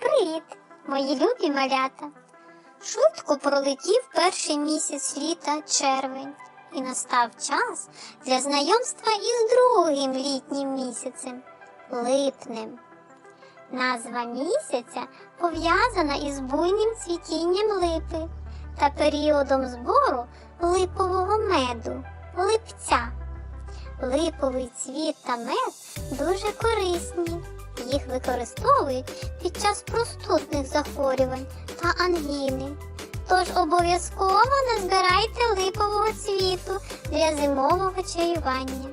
Привіт, мої любі малята! Швидко пролетів перший місяць літа червень, і настав час для знайомства із другим літнім місяцем липнем. Назва місяця пов'язана із буйним цвітінням липи та періодом збору липового меду липця. Липовий цвіт та мед дуже корисні. Їх використовують під час простудних захворювань та ангіни. Тож обов'язково не збирайте липового цвіту для зимового чаювання.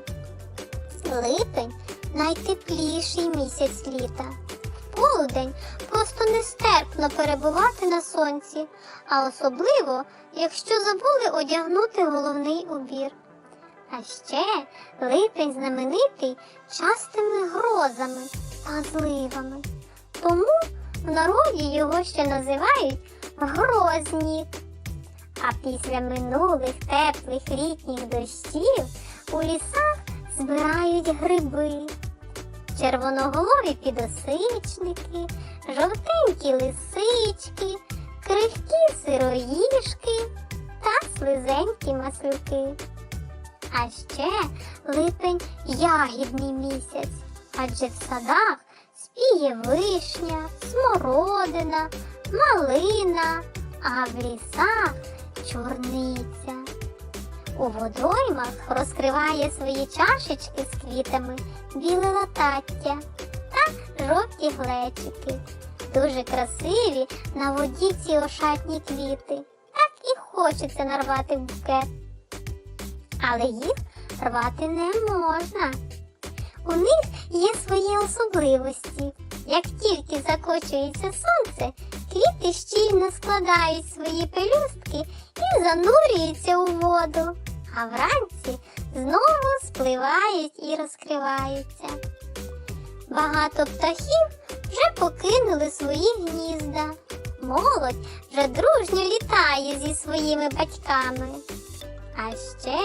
Липень найтепліший місяць літа. В полудень просто нестерпно перебувати на сонці, а особливо, якщо забули одягнути головний убір. А ще липень знаменитий частими грозами та зливами. Тому в народі його ще називають грознік. А після минулих теплих літніх дощів у лісах збирають гриби, червоноголові підосичники, жовтенькі лисички, крихкі сироїшки та слизенькі маслюки. А ще липень ягідний місяць, адже в садах спіє вишня, смородина, малина, а в лісах чорниця. У водоймах розкриває свої чашечки з квітами біле латаття та жовті глечики. Дуже красиві на воді ці ошатні квіти. Так і хочеться нарвати букет але їх рвати не можна. У них є свої особливості. Як тільки закочується сонце, квіти щільно складають свої пелюстки і занурюються у воду, а вранці знову спливають і розкриваються. Багато птахів вже покинули свої гнізда. Молодь вже дружньо літає зі своїми батьками. А ще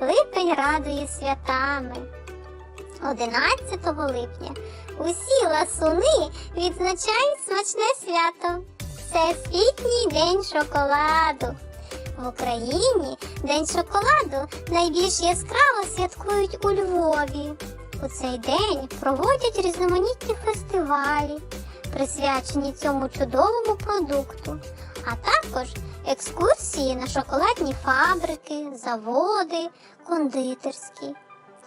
липень радує святами. 11 липня усі ласуни відзначають смачне свято. Це світній день шоколаду. В Україні День шоколаду найбільш яскраво святкують у Львові. У цей день проводять різноманітні фестивалі, присвячені цьому чудовому продукту, а також екскурсії на шоколадні фабрики, заводи, кондитерські.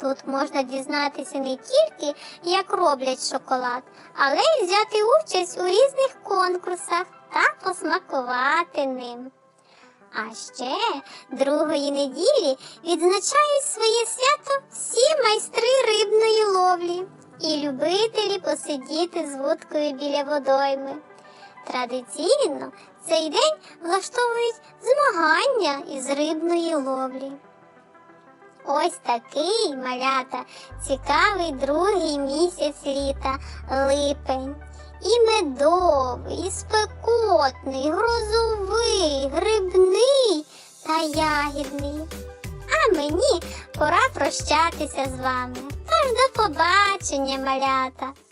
Тут можна дізнатися не тільки, як роблять шоколад, але й взяти участь у різних конкурсах та посмакувати ним. А ще другої неділі відзначають своє свято всі майстри рибної ловлі і любителі посидіти з вудкою біля водойми. Традиційно цей день влаштовують змагання із рибної ловлі. Ось такий малята, цікавий другий місяць літа липень. І медовий, і спекотний, грозовий, грибний та ягідний. А мені пора прощатися з вами. Тож до побачення, малята!